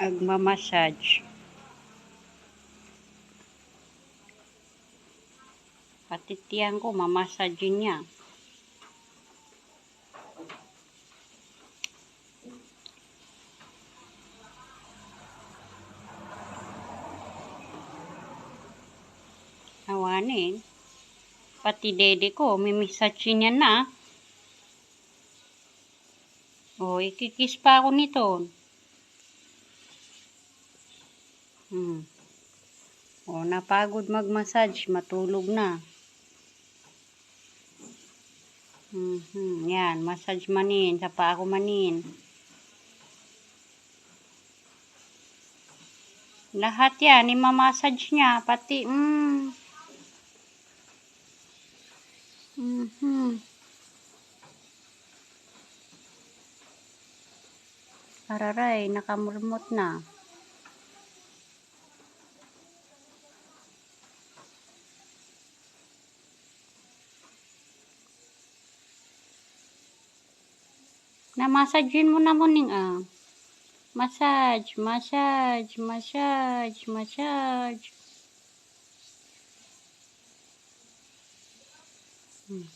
agmamassage. Pati tiyan ko, mamassage niya. Awanin. Pati dede ko, mimisachi niya na. O, ikikis pa ako nito. Hmm. O, napagod mag-massage, matulog na. Hmm, hmm, yan, massage manin, sa pa ako manin. Lahat yan, imamassage niya, pati, hmm. Mm-hmm. Araray, nakamurmot na. Namassage mo na muning ah. Massage, massage, massage, massage. Hmm.